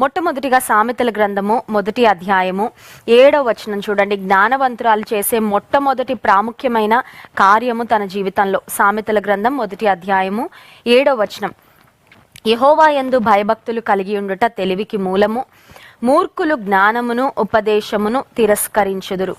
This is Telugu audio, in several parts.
మొట్టమొదటిగా సామెతల గ్రంథము మొదటి అధ్యాయము ఏడవ వచనం చూడండి. జ్ఞానవంతురాలు చేసే మొట్టమొదటి ప్రాముఖ్యమైన కార్యము తన జీవితంలో. సామెతల గ్రంథం మొదటి అధ్యాయము ఏడవ వచనం. యహోవా యందు భయభక్తులు కలిగి ఉండుట తెలివికి మూలము. మూర్ఖులు జ్ఞానమును ఉపదేశమును తిరస్కరించుదురు.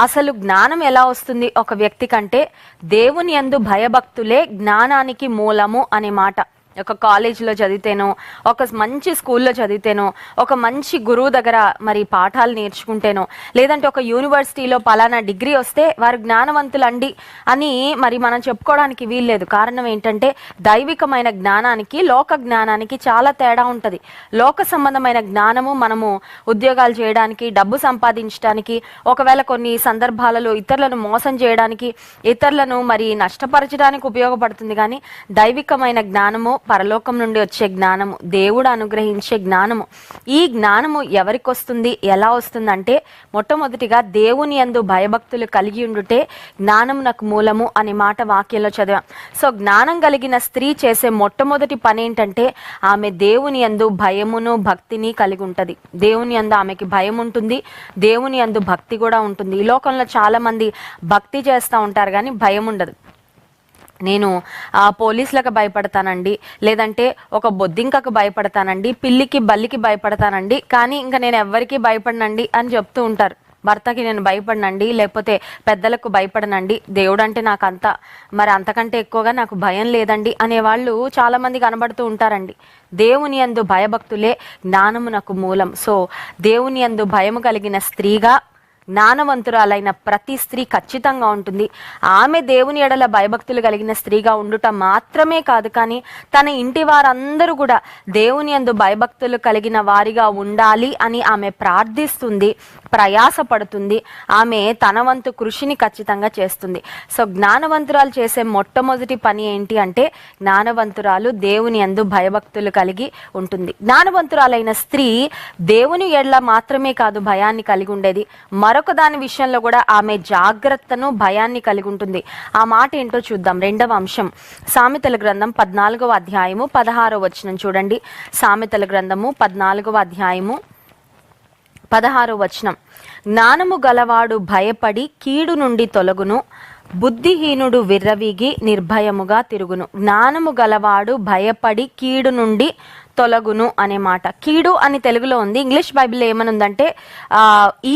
అసలు జ్ఞానం ఎలా వస్తుంది ఒక వ్యక్తి కంటే? దేవుని యందు భయభక్తులే జ్ఞానానికి మూలము అనే మాట. ఒక కాలేజీలో చదివితేనో ఒక మంచి స్కూల్లో చదివితేనో ఒక మంచి గురువు దగ్గర మరి పాఠాలు నేర్చుకుంటేనో లేదంటే ఒక యూనివర్సిటీలో పలానా డిగ్రీ వస్తే వారు జ్ఞానవంతులండి అని మరి మనం చెప్పుకోవడానికి వీల్లేదు. కారణం ఏంటంటే దైవికమైన జ్ఞానానికి లోక జ్ఞానానికి చాలా తేడా ఉంటుంది. లోక సంబంధమైన జ్ఞానము మనము ఉద్యోగాలు చేయడానికి డబ్బు సంపాదించడానికి ఒకవేళ కొన్ని సందర్భాలలో ఇతరులను మోసం చేయడానికి ఇతరులను మరి నష్టపరచడానికి ఉపయోగపడుతుంది. కానీ దైవికమైన జ్ఞానము పరలోకం నుండి వచ్చే జ్ఞానము దేవుడు అనుగ్రహించే జ్ఞానము. ఈ జ్ఞానము ఎవరికి వస్తుంది ఎలా వస్తుందంటే మొట్టమొదటిగా దేవుని యందు భయభక్తులు కలిగి ఉండుటే జ్ఞానమునకు మూలము అనే మాట వాక్యంలో చదివాం. సో జ్ఞానం కలిగిన స్త్రీ చేసే మొట్టమొదటి పని ఏంటంటే ఆమె దేవుని యందు భయమును భక్తిని కలిగి ఉంటుంది. దేవుని యందు ఆమెకి భయం ఉంటుంది దేవుని యందు భక్తి కూడా ఉంటుంది. ఈ లోకంలో చాలామంది భక్తి చేస్తూ ఉంటారు కానీ భయం ఉండదు. నేను ఆ పోలీసులకు భయపడతానండి. లేదంటే ఒక బొద్దింకకు భయపడతానండి. పిల్లికి బల్లికి భయపడతానండి. కానీ ఇంకా నేను ఎవ్వరికీ భయపడనండి అని చెప్తూ ఉంటారు. భర్తకి నేను భయపడనండి. లేకపోతే పెద్దలకు భయపడనండి. దేవుడు అంటే నాకు అంత మరి అంతకంటే ఎక్కువగా నాకు భయం లేదండి అనేవాళ్ళు చాలామంది కనబడుతూ ఉంటారండి. దేవుని యందు భయభక్తులే జ్ఞానమునకు మూలం. సో దేవుని యందు భయము కలిగిన స్త్రీగా జ్ఞానవంతురాలైన ప్రతి స్త్రీ ఖచ్చితంగా ఉంటుంది. ఆమె దేవుని ఎడల భయభక్తులు కలిగిన స్త్రీగా ఉండుట మాత్రమే కాదు కానీ తన ఇంటి వారందరూ కూడా దేవుని యందు భయభక్తులు కలిగిన వారిగా ఉండాలి అని ఆమె ప్రార్థిస్తుంది. ప్రయాసపడుతుంది. ఆమె తన వంతు కృషిని ఖచ్చితంగా చేస్తుంది. సో జ్ఞానవంతురాలు చేసే మొట్టమొదటి పని ఏంటి అంటే జ్ఞానవంతురాలు దేవుని యందు భయభక్తులు కలిగి ఉంటుంది. జ్ఞానవంతురాలైన స్త్రీ దేవుని ఎడల మాత్రమే కాదు భయాన్ని కలిగి ఉండేది. మరొక దాని విషయంలో కూడా ఆమె జాగ్రత్తను భయాన్ని కలిగి ఉంటుంది. ఆ మాట ఏంటో చూద్దాం. రెండవ అంశం. సామెతల గ్రంథం పద్నాలుగవ అధ్యాయము పదహారవ వచనం చూడండి. సామెతల గ్రంథము పద్నాలుగవ అధ్యాయము పదహారో వచనం. జ్ఞానము గలవాడు భయపడి కీడు నుండి తొలగును బుద్ధిహీనుడు విర్రవీగి నిర్భయముగా తిరుగును. జ్ఞానము గలవాడు భయపడి కీడు నుండి తొలగును అనే మాట. కీడు అని తెలుగులో ఉంది. ఇంగ్లీష్ బైబిల్ ఏమనుందంటే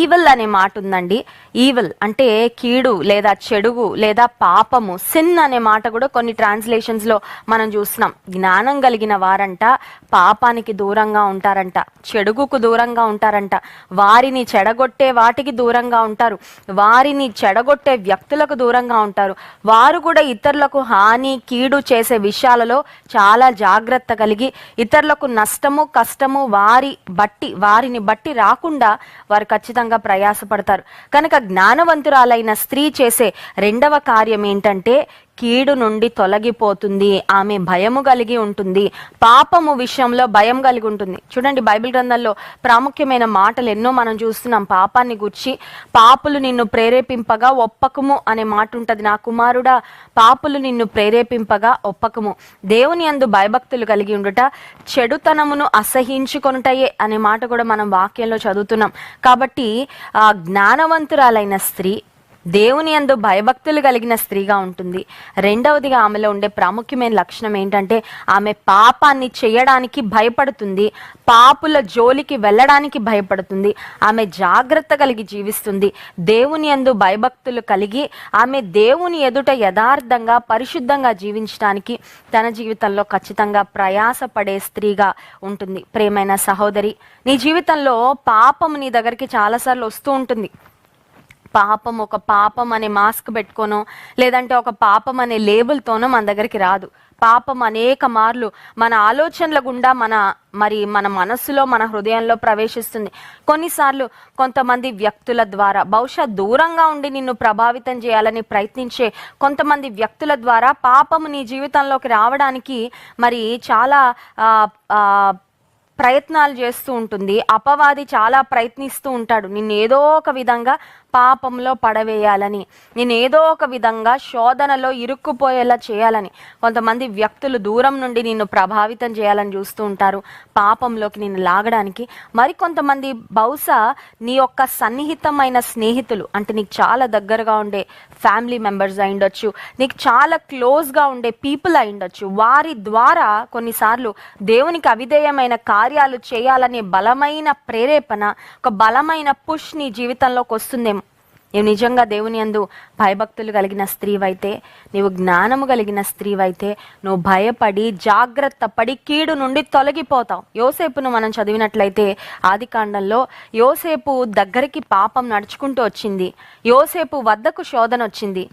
ఈవెల్ అనే మాట ఉందండి. ఈవిల్ అంటే కీడు లేదా చెడుగు లేదా పాపము సిన్ అనే మాట కూడా కొన్ని ట్రాన్స్లేషన్స్లో మనం చూస్తున్నాం. జ్ఞానం కలిగిన వారంట పాపానికి దూరంగా ఉంటారంట చెడుగుకు దూరంగా ఉంటారంట. వారిని చెడగొట్టే వాటికి దూరంగా ఉంటారు. వారిని చెడగొట్టే వ్యక్తులకు దూరంగా ఉంటారు. వారు కూడా ఇతరులకు హాని కీడు చేసే విషయాలలో చాలా జాగ్రత్త కలిగి ఇతరులకు నష్టము కష్టము వారి బట్టి వారిని బట్టి రాకుండా వారు ఖచ్చితంగా ప్రయాసపడతారు. కనుక జ్ఞానవంతురాలైన స్త్రీ చేసే రెండవ కార్యం ఏంటంటే కీడు నుండి తొలగిపోతుంది. ఆమె భయము కలిగి ఉంటుంది. పాపము విషయంలో భయం కలిగి ఉంటుంది. చూడండి బైబిల్ గ్రంథంలో ప్రాముఖ్యమైన మాటలు ఎన్నో మనం చూస్తున్నాం. పాపాన్ని గుర్చి పాపులు నిన్ను ప్రేరేపింపగా ఒప్పకము అనే మాట ఉంటుంది. నా కుమారుడా పాపులు నిన్ను ప్రేరేపింపగా ఒప్పకము. దేవుని అందు భయభక్తులు కలిగి ఉండుట చెడుతనమును అసహించుకొనుటయే అనే మాట కూడా మనం వాక్యంలో చదువుతున్నాం. కాబట్టి ఆ జ్ఞానవంతురాలైన స్త్రీ దేవుని యందు భయభక్తులు కలిగిన స్త్రీగా ఉంటుంది. రెండవదిగా ఆమెలో ఉండే ప్రాముఖ్యమైన లక్షణం ఏంటంటే ఆమె పాపాన్ని చేయడానికి భయపడుతుంది. పాపుల జోలికి వెళ్ళడానికి భయపడుతుంది. ఆమె జాగ్రత్త కలిగి జీవిస్తుంది. దేవుని యందు భయభక్తులు కలిగి ఆమె దేవుని ఎదుట యథార్థంగా పరిశుద్ధంగా జీవించడానికి తన జీవితంలో ఖచ్చితంగా ప్రయాసపడే స్త్రీగా ఉంటుంది. ప్రేమైన సహోదరి నీ జీవితంలో పాపం నీ దగ్గరికి చాలాసార్లు వస్తూ ఉంటుంది. పాపం ఒక పాపం అనే మాస్క్ పెట్టుకోనో లేదంటే ఒక పాపం అనే లేబుల్తోనో మన దగ్గరికి రాదు. పాపం అనేక మార్లు మన ఆలోచనల గుండా మన మరి మన మనస్సులో మన హృదయంలో ప్రవేశిస్తుంది. కొన్నిసార్లు కొంతమంది వ్యక్తుల ద్వారా బహుశా దూరంగా ఉండి నిన్ను ప్రభావితం చేయాలని ప్రయత్నించే కొంతమంది వ్యక్తుల ద్వారా పాపము నీ జీవితంలోకి రావడానికి మరి చాలా ప్రయత్నాలు చేస్తూ ఉంటుంది. అపవాది చాలా ప్రయత్నిస్తూ ఉంటాడు. నిన్ను ఏదో ఒక విధంగా పాపంలో పడవేయాలని నేను ఏదో ఒక విధంగా శోధనలో ఇరుక్కుపోయేలా చేయాలని కొంతమంది వ్యక్తులు దూరం నుండి నిన్ను ప్రభావితం చేయాలని చూస్తూ ఉంటారు. పాపంలోకి నిన్ను లాగడానికి మరి కొంతమంది బహుశా నీ యొక్క సన్నిహితమైన స్నేహితులు అంటే నీకు చాలా దగ్గరగా ఉండే ఫ్యామిలీ మెంబర్స్ అయి ఉండొచ్చు. నీకు చాలా క్లోజ్గా ఉండే పీపుల్ అయి ఉండొచ్చు. వారి ద్వారా కొన్నిసార్లు దేవునికి అవిధేయమైన కార్యాలు చేయాలనే బలమైన ప్రేరేపణ ఒక బలమైన పుష్ నీ జీవితంలోకి వస్తుందేమో. నీవు నిజంగా దేవుని యందు భయభక్తులు కలిగిన స్త్రీవైతే నీవు జ్ఞానము కలిగిన స్త్రీవైతే నువ్వు భయపడి జాగ్రత్త పడి కీడు నుండి తొలగిపోతావు. యోసేపును మనం చదివినట్లయితే ఆది కాండంలో యోసేపు దగ్గరికి పాపం నడుచుకుంటూ వచ్చింది. యోసేపు వద్దకు శోధన వచ్చింది.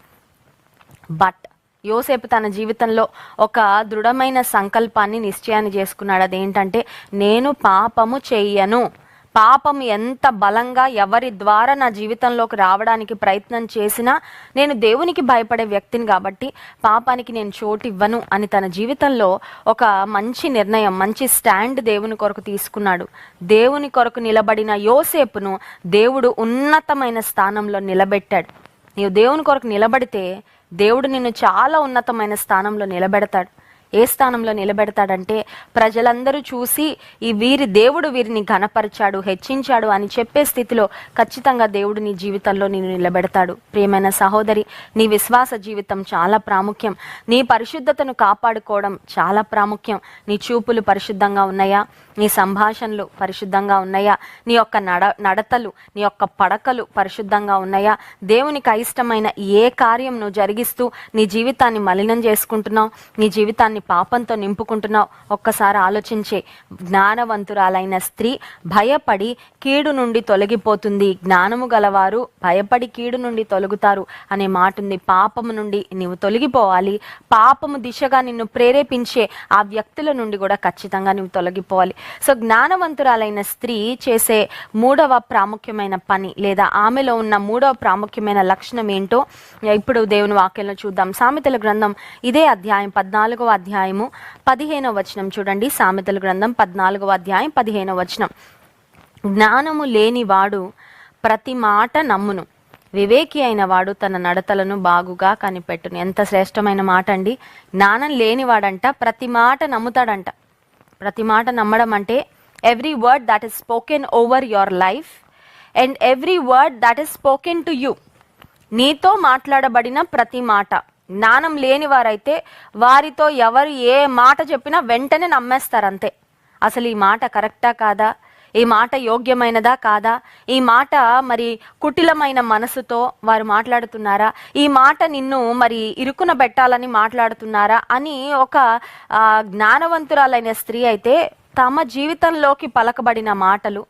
బట్ యోసేపు తన జీవితంలో ఒక దృఢమైన సంకల్పాన్ని నిశ్చయాన్ని చేసుకున్నాడు. అదేంటంటే నేను పాపము చెయ్యను పాపం ఎంత బలంగా ఎవరి ద్వారా నా జీవితంలోకి రావడానికి ప్రయత్నం చేసినా నేను దేవునికి భయపడే వ్యక్తిని కాబట్టి పాపానికి నేను చోటు ఇవ్వను అని తన జీవితంలో ఒక మంచి నిర్ణయం మంచి స్టాండ్ దేవుని కొరకు తీసుకున్నాడు. దేవుని కొరకు నిలబడిన యోసేపును దేవుడు ఉన్నతమైన స్థానంలో నిలబెట్టాడు. నీవు దేవుని కొరకు నిలబడితే దేవుడు నిన్ను చాలా ఉన్నతమైన స్థానంలో నిలబెడతాడు. ఏ స్థానంలో నిలబెడతాడంటే ప్రజలందరూ చూసి ఈ వీరి దేవుడు వీరిని ఘనపరిచాడు హెచ్చించాడు అని చెప్పే స్థితిలో ఖచ్చితంగా దేవుడు నీ జీవితంలో నిన్ను నిలబెడతాడు. ప్రియమైన సహోదరి నీ విశ్వాస జీవితం చాలా ప్రాముఖ్యం. నీ పరిశుద్ధతను కాపాడుకోవడం చాలా ప్రాముఖ్యం. నీ చూపులు పరిశుద్ధంగా ఉన్నాయా? నీ సంభాషణలు పరిశుద్ధంగా ఉన్నాయా? నీ యొక్క నడ నడతలు నీ యొక్క పడకలు పరిశుద్ధంగా ఉన్నాయా? దేవునికి అయిష్టమైన ఏ కార్యం నువ్వు జరిగిస్తూ నీ జీవితాన్ని మలినం చేసుకుంటున్నావు? నీ జీవితాన్ని పాపంతో నింపుకుంటున్నావు ఒక్కసారి ఆలోచించే జ్ఞానవంతురాలైన స్త్రీ భయపడి కీడు నుండి తొలగిపోతుంది. జ్ఞానము గలవారు భయపడి కీడు నుండి తొలగుతారు అనే మాట ఉంది పాపము నుండి నీవు తొలగిపోవాలి. పాపము దిశగా నిన్ను ప్రేరేపించే ఆ వ్యక్తుల నుండి కూడా ఖచ్చితంగా నువ్వు తొలగిపోవాలి. సో జ్ఞానవంతురాలైన స్త్రీ చేసే మూడవ ప్రాముఖ్యమైన పని లేదా ఆమెలో ఉన్న మూడవ ప్రాముఖ్యమైన లక్షణం ఏంటో ఇప్పుడు దేవుని వాక్యంలో చూద్దాం. సామెతల గ్రంథం ఇదే అధ్యాయం పద్నాలుగవ అధ్యాయము పదిహేనవ వచనం. చూడండి సామెతల గ్రంథం పద్నాలుగవ అధ్యాయం పదిహేనవ వచనం. జ్ఞానము లేనివాడు ప్రతి మాట నమ్మును. వివేకి అయిన వాడు తన నడతలను బాగుగా కనిపెట్టును. ఎంత శ్రేష్టమైన మాట అండి. జ్ఞానం లేనివాడంట ప్రతి మాట నమ్ముతాడంట. ప్రతి మాట నమ్మడం అంటే every word that is spoken over your life and every word that is spoken to you నీతో మాట్లాడబడిన ప్రతి మాట. జ్ఞానం లేని వారైతే వారితో ఎవరు ఏ మాట చెప్పినా వెంటనే నమ్మేస్తారు అంతే అసలు ఈ మాట కరెక్టా కాదా? ఈ మాట యోగ్యమైనదా కాదా? ఈ మాట మరి కుటిలమైన మనసుతో వారు మాట్లాడుతున్నారా? ఈ మాట నిన్ను మరి ఇరుకున పెట్టాలని మాట్లాడుతున్నారా? అని ఒక జ్ఞానవంతురాలైన స్త్రీ అయితే తమ జీవితంలోకి పలకబడిన మాటలు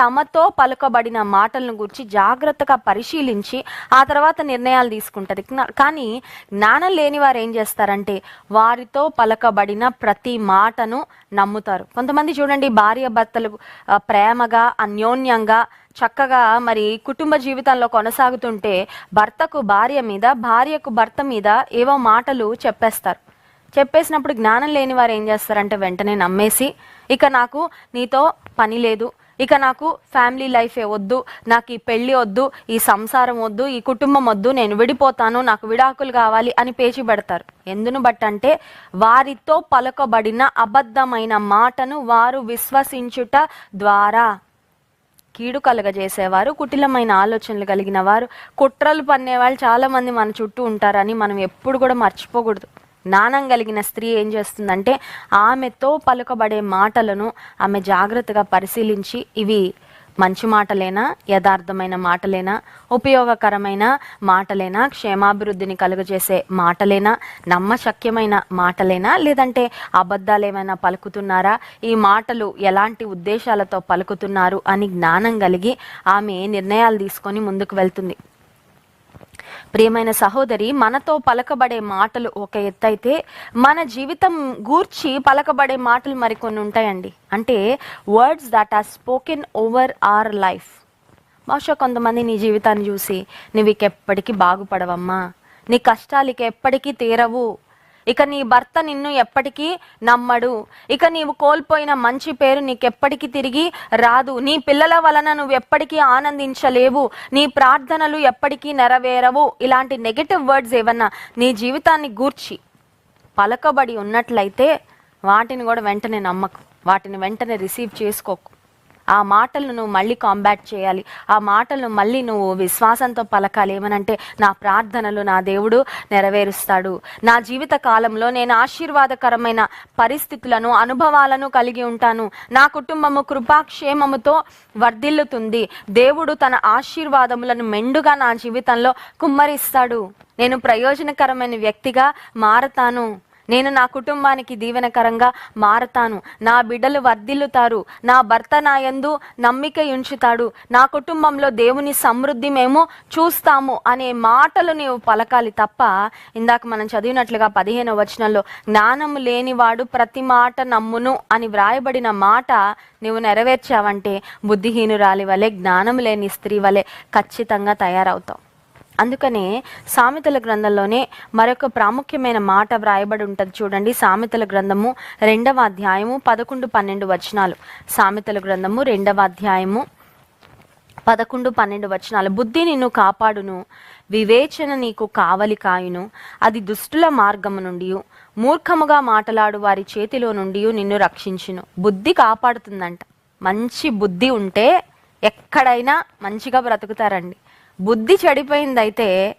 తమతో పలుకబడిన మాటలను గురించి జాగ్రత్తగా పరిశీలించి ఆ తర్వాత నిర్ణయాలు తీసుకుంటది. కానీ జ్ఞానం లేని వారు ఏం చేస్తారంటే వారితో పలకబడిన ప్రతి మాటను నమ్ముతారు. కొంతమంది చూడండి భార్య భర్తలు ప్రేమగా అన్యోన్యంగా చక్కగా మరి కుటుంబ జీవితంలో కొనసాగుతుంటే భర్తకు భార్య మీద భార్యకు భర్త మీద ఏవో మాటలు చెప్పేస్తారు. చెప్పేసినప్పుడు జ్ఞానం లేని వారు ఏం చేస్తారంటే వెంటనే నమ్మేసి ఇక నాకు నీతో పని లేదు ఇక నాకు ఫ్యామిలీ లైఫే వద్దు నాకు ఈ పెళ్ళి వద్దు ఈ సంసారం వద్దు ఈ కుటుంబం వద్దు నేను విడిపోతాను నాకు విడాకులు కావాలి అని పేచి పెడతారు. ఎందును బట్టంటే వారితో పలకబడిన అబద్ధమైన మాటను వారు విశ్వసించుట ద్వారా. కీడు కలగజేసేవారు కుటిలమైన ఆలోచనలు కలిగిన వారు కుట్రలు పన్నేవాళ్ళు చాలామంది మన చుట్టూ ఉంటారని మనం ఎప్పుడు కూడా మర్చిపోకూడదు. జ్ఞానం కలిగిన స్త్రీ ఏం చేస్తుందంటే ఆమెతో పలుకబడే మాటలను ఆమె జాగ్రత్తగా పరిశీలించి ఇవి మంచి మాటలేనా యథార్థమైన మాటలేనా ఉపయోగకరమైన మాటలేనా క్షేమాభివృద్ధిని కలుగజేసే మాటలేనా నమ్మశక్యమైన మాటలేనా లేదంటే అబద్ధాలు ఏమైనా పలుకుతున్నారా ఈ మాటలు ఎలాంటి ఉద్దేశాలతో పలుకుతున్నారు అని జ్ఞానం కలిగి ఆమె నిర్ణయాలు తీసుకొని ముందుకు వెళ్తుంది. ప్రియమైన సహోదరి మనతో పలకబడే మాటలు ఒక ఎత్తైతే మన జీవితం గూర్చి పలకబడే మాటలు మరికొన్ని ఉంటాయండి. అంటే words that are spoken over our life బహుశా కొంతమంది నీ జీవితాన్ని చూసి నువ్వు ఇక ఎప్పటికీ బాగుపడవమ్మా. నీ కష్టాలు ఇక ఎప్పటికీ తీరవు. ఇక నీ భర్త నిన్ను ఎప్పటికీ నమ్మడు. ఇక నీవు కోల్పోయిన మంచి పేరు నీకెప్పటికీ తిరిగి రాదు. నీ పిల్లల వలన నువ్వు ఎప్పటికీ ఆనందించలేవు. నీ ప్రార్థనలు ఎప్పటికీ నెరవేరవు. ఇలాంటి నెగటివ్ వర్డ్స్ ఏమన్నా నీ జీవితాన్ని గూర్చి పలకబడి ఉన్నట్లయితే వాటిని కూడా వెంటనే నమ్మకు. వాటిని వెంటనే రిసీవ్ చేసుకోకు. ఆ మాటలను నువ్వు మళ్ళీ కాంబాట్ చేయాలి. ఆ మాటలను మళ్ళీ నువ్వు విశ్వాసంతో పలకాలి. ఏమనంటే నా ప్రార్థనలు నా దేవుడు నెరవేరుస్తాడు. నా జీవిత కాలంలో నేను ఆశీర్వాదకరమైన పరిస్థితులను అనుభవాలను కలిగి ఉంటాను. నా కుటుంబము కృపాక్షేమముతో వర్ధిల్లుతుంది. దేవుడు తన ఆశీర్వాదములను మెండుగా నా జీవితంలో కుమ్మరిస్తాడు. నేను ప్రయోజనకరమైన వ్యక్తిగా మారతాను. నేను నా కుటుంబానికి దీవెనకరంగా మారతాను. నా బిడ్డలు వర్ధిల్లుతారు. నా భర్త నా యందు నమ్మిక ఉంచుతాడు నా కుటుంబంలో దేవుని సమృద్ధి మేము చూస్తాము అనే మాటలు నీవు పలకాలి తప్ప ఇందాక మనం చదివినట్లుగా పదిహేను వచనంలో జ్ఞానము లేనివాడు ప్రతి మాట నమ్మును అని వ్రాయబడిన మాట నువ్వు నెరవేర్చావంటే బుద్ధిహీనురాలి వలె జ్ఞానం లేని స్త్రీ వలె ఖచ్చితంగా తయారవుతావు. అందుకనే సామెతల గ్రంథంలోనే మరొక ప్రాముఖ్యమైన మాట వ్రాయబడి ఉంటుంది చూడండి. సామెతల గ్రంథము రెండవ అధ్యాయము పదకొండు పన్నెండు వచనాలు. సామెతల గ్రంథము రెండవ అధ్యాయము పదకొండు పన్నెండు వచనాలు. బుద్ధి నిన్ను కాపాడును వివేచన నీకు కావలి కాయును అది దుష్టుల మార్గము నుండి మూర్ఖముగా మాటలాడు వారి చేతిలో నుండి నిన్ను రక్షించును. బుద్ధి కాపాడుతుందంట. మంచి బుద్ధి ఉంటే ఎక్కడైనా మంచిగా బ్రతుకుతారండి. బుద్ధి చెడిపోయిందైతే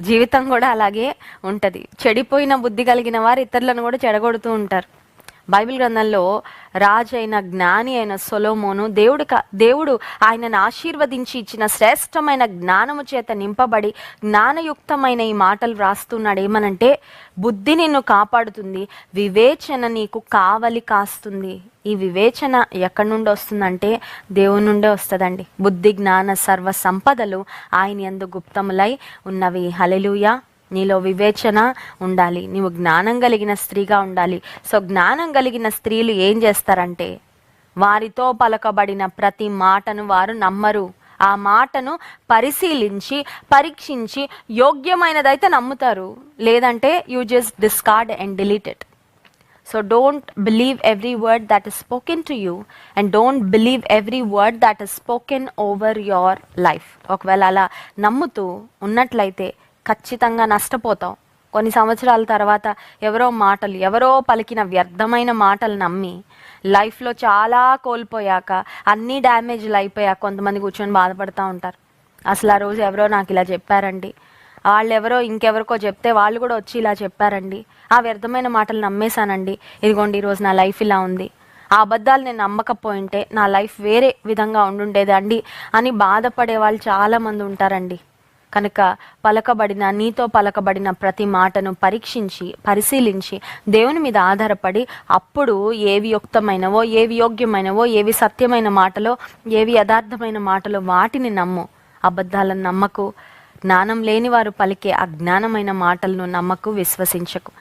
జీవితం కూడా అలాగే ఉంటుంది. చెడిపోయిన బుద్ధి కలిగిన వారు ఇతరులను కూడా చెడగొడుతూ ఉంటారు. బైబిల్ గ్రంథంలో రాజు అయిన జ్ఞాని అయిన సొలోమోను దేవుడు దేవుడు ఆయనను ఆశీర్వదించి ఇచ్చిన శ్రేష్టమైన జ్ఞానము చేత నింపబడి జ్ఞానయుక్తమైన ఈ మాటలు వ్రాస్తున్నాడు. ఏమనంటే బుద్ధి నిన్ను కాపాడుతుంది వివేచన నీకు కావలి కాస్తుంది. ఈ వివేచన ఎక్కడి నుండి వస్తుందంటే దేవుని నుండే వస్తుందండి. బుద్ధి జ్ఞాన సర్వ సంపదలు ఆయన ఎందు గుప్తములై ఉన్నవి. హలెలుయా నీలో వివేచన ఉండాలి. నీవు జ్ఞానం కలిగిన స్త్రీగా ఉండాలి. సో జ్ఞానం కలిగిన స్త్రీలు ఏం చేస్తారంటే వారితో పలకబడిన ప్రతి మాటను వారు నమ్మరు. ఆ మాటను పరిశీలించి పరీక్షించి యోగ్యమైనదైతే నమ్ముతారు. లేదంటే you just discard and deleted so don't believe every word that is spoken to you and don't believe every word that is spoken over your life ఒకవేళ అలా నమ్ముతూ ఉన్నట్లయితే ఖచ్చితంగా నష్టపోతాం. కొన్ని సంవత్సరాల తర్వాత ఎవరో మాటలు ఎవరో పలికిన వ్యర్థమైన మాటలు నమ్మి లైఫ్లో చాలా కోల్పోయాక అన్ని డ్యామేజ్లు అయిపోయాక కొంతమంది కూర్చొని బాధపడుతూ ఉంటారు. అసలు ఆ రోజు ఎవరో నాకు ఇలా చెప్పారండి. వాళ్ళు ఎవరో ఇంకెవరికో చెప్తే వాళ్ళు కూడా వచ్చి ఇలా చెప్పారండి. ఆ వ్యర్థమైన మాటలు నమ్మేశానండి. ఇదిగోండి ఈరోజు నా లైఫ్ ఇలా ఉంది. ఆ అబద్ధాలు నేను నమ్మకపోయింటే నా లైఫ్ వేరే విధంగా ఉండుండేదండి అని బాధపడే వాళ్ళు చాలామంది ఉంటారండి. కనుక పలకబడిన నీతో పలకబడిన ప్రతి మాటను పరీక్షించి పరిశీలించి దేవుని మీద ఆధారపడి అప్పుడు ఏవి యుక్తమైనవో ఏవి యోగ్యమైనవో ఏవి సత్యమైన మాటలో ఏవి యథార్థమైన మాటలో వాటిని నమ్ము. అబద్ధాలను నమ్మకు జ్ఞానం లేని వారు పలికే అజ్ఞానమైన మాటలను నమ్మకు విశ్వసించకు.